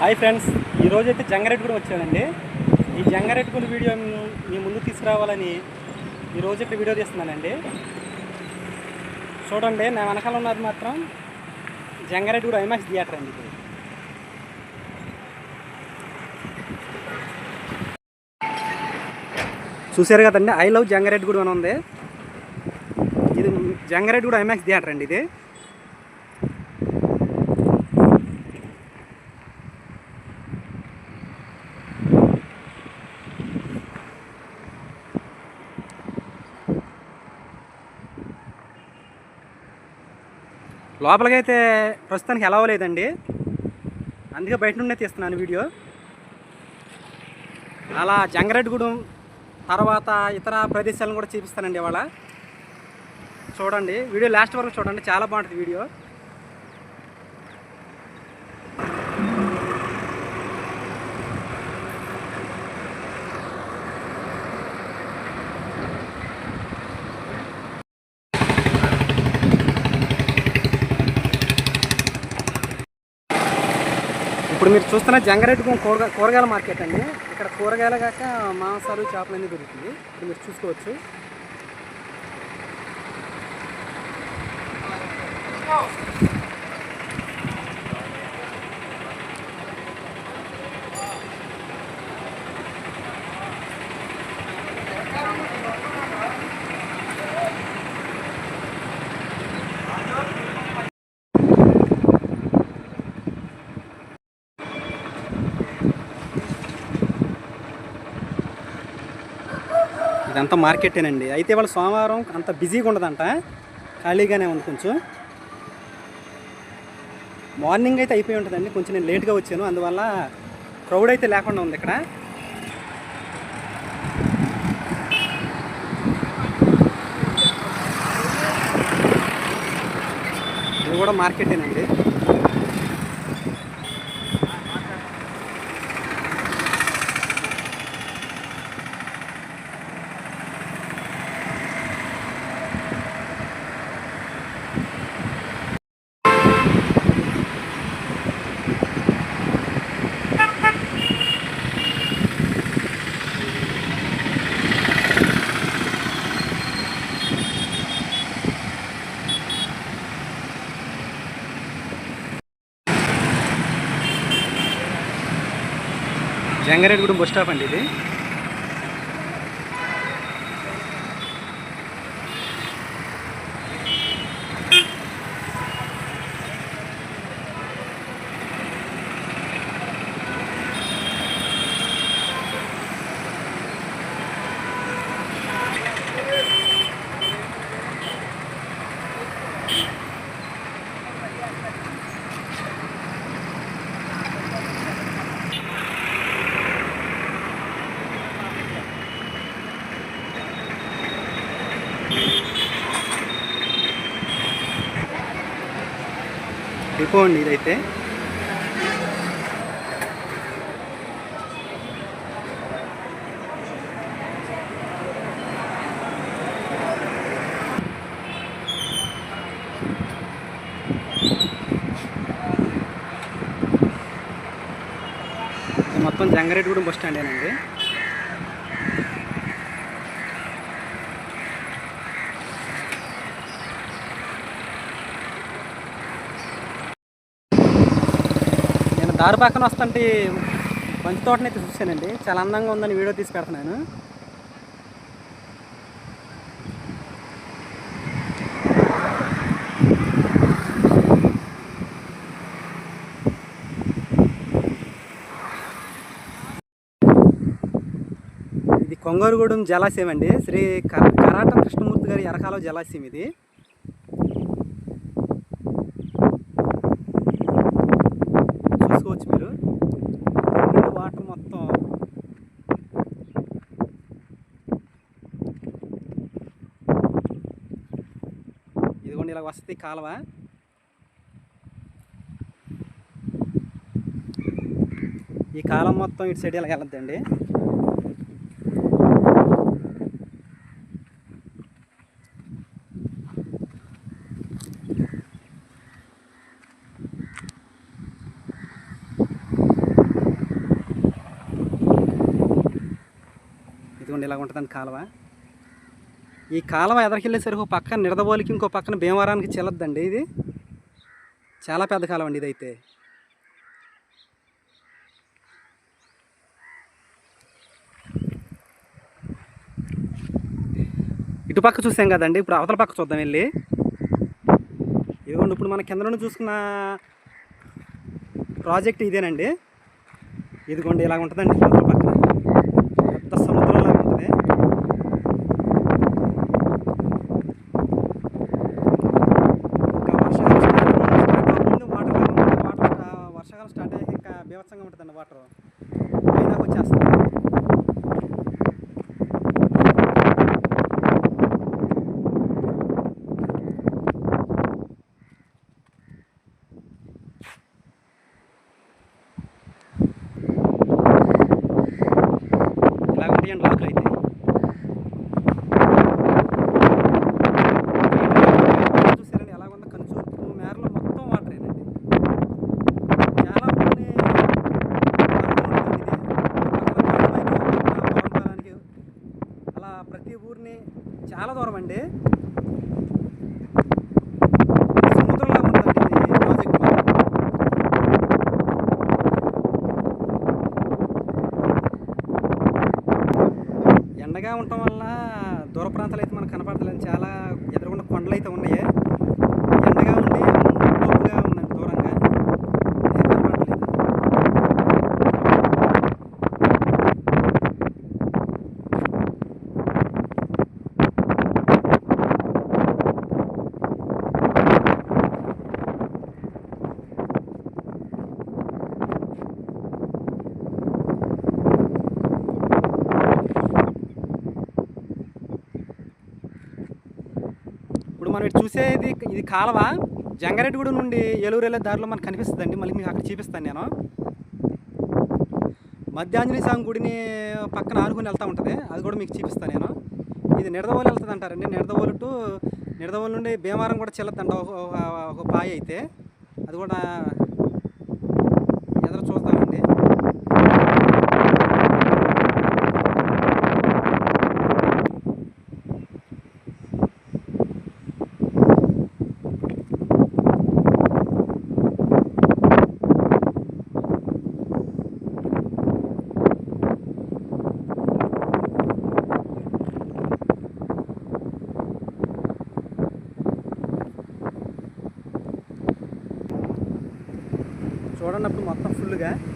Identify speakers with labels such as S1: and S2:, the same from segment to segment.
S1: Hi friends ఈరోజు అయితే కూడా వచ్చానండి. ఈ జంగారెడ్డిగూడెం వీడియో మీ- ముందు తీసుకురావాలని ఈరోజు ఇక్కడ వీడియో తీస్తున్నానండి. చూడండి నా వెనకాల ఉన్నది మాత్రం జంగారెడ్డిగూడెం ఐమాక్స్ థియేటర్ అండి ఇది. చూశారు కదండి ఐ లవ్ జంగారెడ్డిగూడెం అని ఉంది. ఇది జంగారెడ్డిగూడెం ఐమాక్స్ థియేటర్ అండి ఇది. లోపలికైతే ప్రస్తుతానికి ఎలా లేదండి. అందుకే బయట నుండే తీస్తున్నాను వీడియో. అలా జంగరెడ్డిగూడెం తర్వాత ఇతర ప్రదేశాలను కూడా చూపిస్తానండి ఇవాళ. చూడండి వీడియో లాస్ట్ వరకు చూడండి చాలా బాగుంటుంది వీడియో. ఇప్పుడు మీరు చూస్తున్న జంగారెడ్డి కూరగా కూరగాయల మార్కెట్ అండి. ఇక్కడ కూరగాయలు కాక మాంసాలు చేపలు అన్నీ దొరుకుతుంది ఇప్పుడు మీరు చూసుకోవచ్చు. అదంతా మార్కెటేనండి. అయితే ఇవాళ సోమవారం అంత బిజీగా ఉండదంట. ఖాళీగానే ఉంది కొంచెం. మార్నింగ్ అయితే అయిపోయి ఉంటుందండి. కొంచెం నేను లేట్గా వచ్చాను. అందువల్ల క్రౌడ్ అయితే లేకుండా ఉంది ఇక్కడ. ఇది కూడా మార్కెటేనండి. జంగారెడ్డిగూడెం బస్ స్టాప్ అండి ఇది. డిపో అండి ఇదైతే. మొత్తం జంగారెడ్డిగూడెం బస్ స్టాండేనండి. దారి పక్కన వస్తుంటే మంచి తోటనైతే చూశానండి. చాలా అందంగా ఉందని వీడియో తీసి పెడుతున్నాను ఇది కొంగరగూడెం జలాశయం అండి. శ్రీ కర- కరాట కృష్ణమూర్తి గారి ఎరకాల జలాశయం ఇది. వసతి కాలువ. ఈ కాలం మొత్తం ఇటు సైడ్ ఇలా వెళ్ళద్దండి. ఇదిగోండి ఇలా ఉంటుందండి కాలువ. ఈ కాలువ ఎదరికెళ్ళేసరికి ఒక పక్కన నిడదబోలికి ఇంకో పక్కన భీమవరానికి చెల్లద్దండి ఇది. చాలా పెద్ద కాలువ అండి ఇదైతే. ఇటు పక్క చూసాం కదండి ఇప్పుడు అవతల పక్క చూద్దాం వెళ్ళి. ఇదిగోండి ఇప్పుడు మన కింద నుండి చూసుకున్న ప్రాజెక్ట్ ఇదేనండి. ఇదిగోండి ఇలా ఉంటుందండి అవతల పక్క పెద్ద సముద్రంలా ఉంటుంది ఇంకా వర్షాకాలం స్టార్ట్ స్టార్ట్ అవ్వకముందు వాటర్ వాటర్ వర్షాకాలం స్టార్ట్ అయ్యాక ఇంకా బీభత్సంగా ఉంటుందండి అయినా వచ్చేస్తుంది ఇలా ఉంటాయండి లాకులు అయితే చూసారండి ఎలా ఉందో కనుచూపు మేరలో మొత్తం వాటరేనండి చాలా ఊరిని అలా ప్రతి ఊరిని చాలా దూరం అండి. సముద్రంలో ఉందండి ప్రాజెక్ట్ ఎండగా ఉంటాం వల్ల దూర ప్రాంతాలు అయితే మనకు కనపడతలేదు చాలా ఎదురుగుండా కొండలు అయితే ఉన్నాయి ఎండగా ఉండి మబ్బుగా ఉందండి దూరంగా ఏం కనపడట్లేదు ఇప్పుడు ఇది కాలవ? జంగారెడ్డిగూడ నుండి ఏలూరు వెళ్ళే దారిలో మనకు కనిపిస్తుందండి. మళ్ళీ మీకు అక్కడ చూపిస్తాను నేను. మధ్యాంజనేయ స్వామి గుడిని పక్కన ఆనుకుని వెళ్తూ ఉంటుంది. అది కూడా మీకు చూపిస్తాను నేను. ఇది నిడదవోలు వెళ్తుంది అంటారండి. నిడదవోలు టు నిడదవోలు నుండి భీమవరం కూడా చెల్లదంట ఒక ఒక- ఒక పాయ అయితే. అది కూడా ఎదురు చూస్తామండి చూడండి అప్పుడు మొత్తం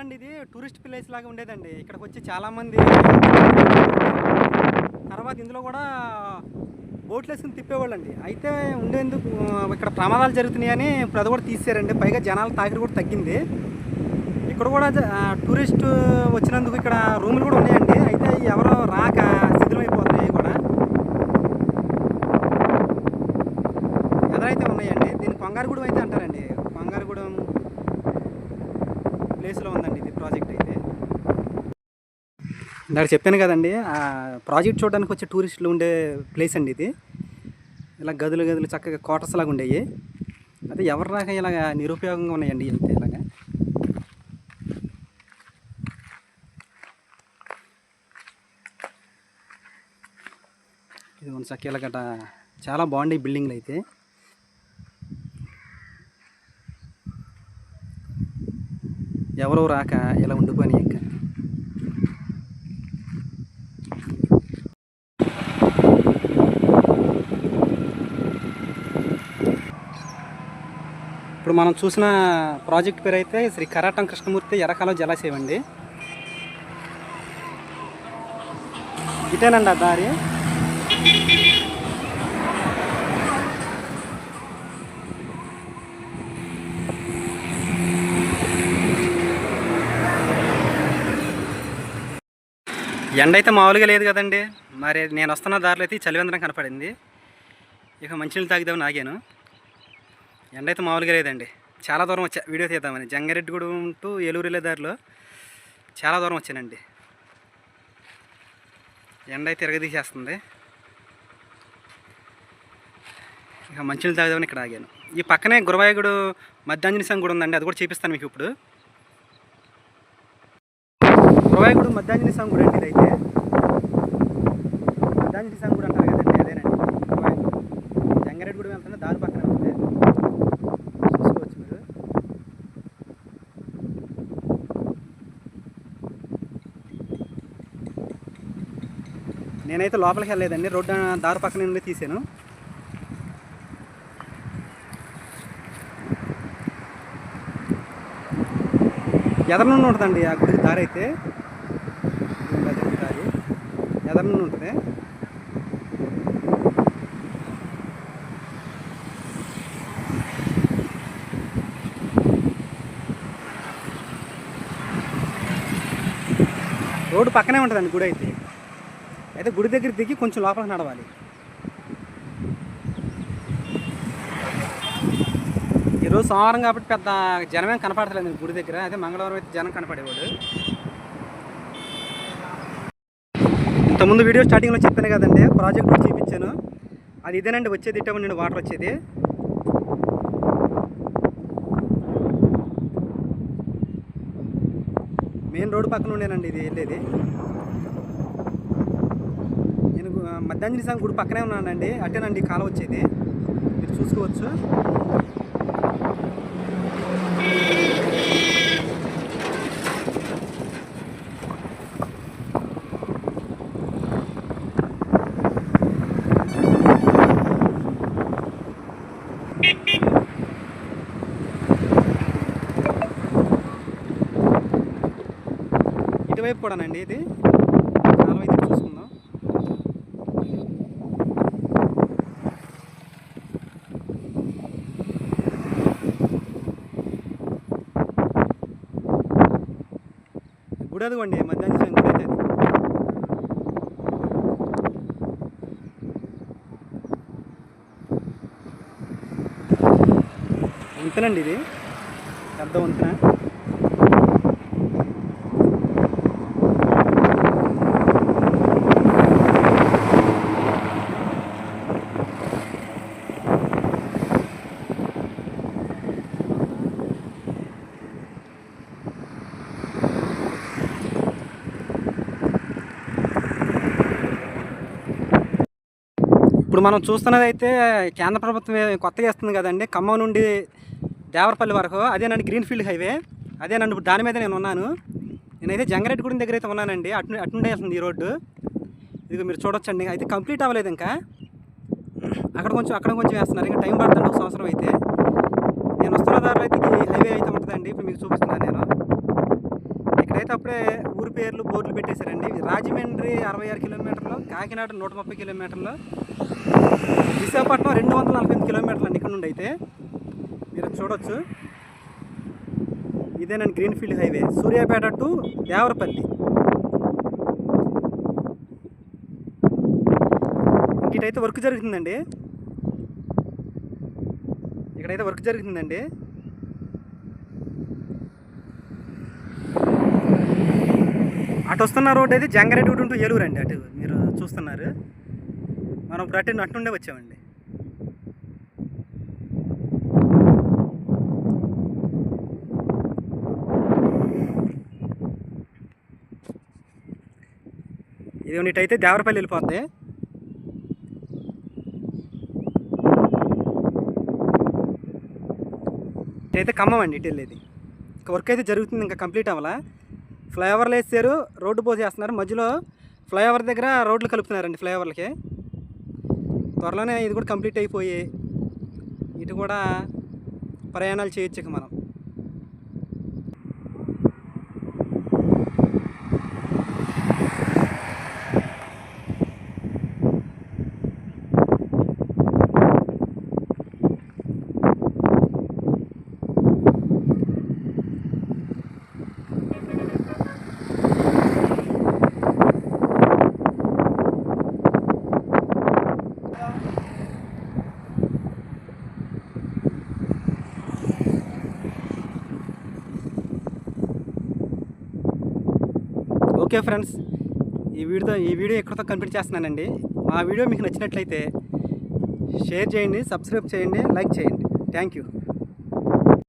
S1: అండి ఇది టూరిస్ట్ ప్లేస్ లాగా ఉండేదండి. ఇక్కడికి వచ్చి చాలామంది తర్వాత ఇందులో కూడా బోట్లు వేసుకుని తిప్పేవాళ్ళండి. అయితే ఉండేందుకు ఇక్కడ ప్రమాదాలు జరుగుతున్నాయని ఇప్పుడు అది కూడా తీసారండి పైగా జనాల తాకిడి కూడా తగ్గింది. ఇక్కడ కూడా టూరిస్ట్ వచ్చినందుకు ఇక్కడ రూములు కూడా ఉన్నాయండి. అయితే ఎవరో రాక శిథిలమైపోతున్నాయి కూడా ఎదరైతే ఉన్నాయండి దీన్ని కొంగారుగూడెం అయితే అంటారండి కొంగారుగూడెం ప్లేస్లో ఉందండి ఇది ప్రాజెక్ట్ అయితే. ఇందాక చెప్పాను కదండి ఆ ప్రాజెక్ట్ చూడడానికి వచ్చే టూరిస్టులు ఉండే ప్లేస్ అండి ఇది. ఇలా గదులు గదులు చక్కగా క్వార్టర్స్ లాగా ఉండేవి అదే ఎవరి రాక ఇలాగ నిరుపయోగంగా ఉన్నాయండి వెళ్తే ఇలాగా? ఇది మన చక్క చాలా బాగుండే బిల్డింగ్లు అయితే. ఎవరో రాక ఇలా ఉండిపోయి ఇంకా. ఇప్పుడు మనం చూసిన ప్రాజెక్ట్ పేరు అయితే శ్రీ కరాటం కృష్ణమూర్తి ఎరకాల జలాశయం అండి. ఇటేనండి ఆ దారి. ఎండ అయితే మామూలుగా లేదు కదండి. మరి నేను వస్తున్న దారిలో అయితే చలివేంద్రం కనపడింది. ఇక మంచినీళ్ళు తాగిదామని ఆగాను. ఎండ అయితే మామూలుగా లేదండి. చాలా దూరం వచ్చా వీడియో తీద్దామని. జంగారెడ్డిగూడెం టు ఏలూరు వెళ్ళే దారిలో చాలా దూరం వచ్చానండి. ఎండ అయితే తిరగదీసేస్తుంది ఇక మంచినీళ్ళు తాగుదామని ఇక్కడ ఆగాను. ఈ పక్కనే గురవాయగుడు మధ్యాంజనేయ స్వామి కూడా ఉందండి అది కూడా చూపిస్తాను మీకు ఇప్పుడు. గురవాయగుడు మధ్యాంజలి స్వామి గుడి అండి ఇదైతే. మధ్యాంజలి స్వామి గుడి అంటారు కదండి అదేనండి గురవాయగుడు జంగారెడ్డి గుడి వెళ్తున్నా దారి పక్కన ఉంటుంది చూసుకోవచ్చు మీరు. నేనైతే లోపలికి వెళ్ళలేదండి రోడ్డు దారి పక్కన నుండి తీసాను ఎదరనుండి ఉంటుందండి ఆ గుడికి దారి అయితే ఎదర నుండి ఉంటుంది. రోడ్డు పక్కనే ఉంటుందండి గుడి అయితే. అయితే గుడి దగ్గర దిగి కొంచెం లోపలికి నడవాలి. ఈరోజు సోమవారం కాబట్టి పెద్ద జనమేం కనపడతలేదు గుడి దగ్గర. అయితే మంగళవారం అయితే జనం కనపడేవాడు ఇంతకుముందు వీడియో స్టార్టింగ్లో చెప్పాను కదండి ప్రాజెక్ట్ కూడా చూపించాను. అది ఇదేనండి వచ్చేది ఇట్ట నేను వాటర్ వచ్చేది. మెయిన్ రోడ్డు పక్కన ఉండేనండి ఇది వెళ్ళేది. నేను మధ్యాంజలి సాంగ్ గుడి పక్కనే ఉన్నానండి అట్టేనండి కాలం వచ్చేది. మీరు చూసుకోవచ్చు. కూడానండి ఇది. కాలం అయితే చూసుకుందాం. గుడి అదిగోండి మధ్యాహ్నం స్వామి అయితే వంతెనండి ఇది. పెద్ద వంతెన. ఇప్పుడు మనం చూస్తున్నది అయితే కేంద్ర ప్రభుత్వం కొత్తగా ఇస్తుంది కదండి. ఖమ్మం నుండి దేవరపల్లి వరకు. అదేనండి గ్రీన్ఫీల్డ్ హైవే. అదేనండి ఇప్పుడు దాని మీద నేను ఉన్నాను. నేనైతే జంగారెడ్డిగూడెం దగ్గర అయితే ఉన్నానండి. అటు అటుండే వస్తుంది ఈ రోడ్డు. ఇది మీరు చూడొచ్చండి. అయితే కంప్లీట్ అవ్వలేదు ఇంకా. అక్కడ కొంచెం అక్కడ కొంచెం వేస్తున్నారు. ఇంకా టైం పడుతుంది ఒక సంవత్సరం అయితే. నేను వస్తున్న దారిలో అయితే హైవే అయితే ఉంటుందండి. ఇప్పుడు మీకు చూపిస్తున్నాను నేను. ఇక్కడైతే అప్పుడే ఊరి పేర్లు బోర్డులు పెట్టేశారండి. రాజమండ్రి అరవై ఆరు కిలోమీటర్లు కాకినాడ నూట ముప్పై కిలోమీటర్లు విశాఖపట్నం రెండు వందల నలభై ఎనిమిది కిలోమీటర్లు అండి ఇక్కడ నుండి అయితే. మీరు చూడొచ్చు. ఇదేనండి greenfield highway. Suryapet to Devarapalli. ఇటైతే work జరుగుతుందండి. ఇక్కడైతే వర్క్ జరుగుతుందండి. అటు వస్తున్న రోడ్ అయితే జంగారెడ్డి టు ఏలూరు అండి అటు మీరు చూస్తున్నారు. మనం ఇప్పుడు అటు అటుండే వచ్చామండి. ఇది ఇటైతే దేవరపల్లి వెళ్ళిపోద్ది. ఇటైతే ఖమ్మం అండి ఇటు వెళ్ళేది. ఇంకా వర్క్ అయితే జరుగుతుంది ఇంకా కంప్లీట్ అవ్వాలా? ఫ్లైఓవర్లు వేసారు రోడ్డు పోసేస్తున్నారు. మధ్యలో ఫ్లైఓవర్ దగ్గర రోడ్లు కలుపుతున్నారండి ఫ్లైఓవర్లకి. త్వరలోనే ఇది కూడా కంప్లీట్ అయిపోయి ఇటు కూడా ప్రయాణాలు చేయొచ్చు మనం. ఓకే ఫ్రెండ్స్ ఈ వీడియో ఈ వీడియో ఎక్కడితో కంప్లీట్ చేస్తున్నానండి. మా వీడియో మీకు నచ్చినట్లయితే షేర్ చేయండి సబ్స్క్రైబ్ చేయండి లైక్ చేయండి. Thank you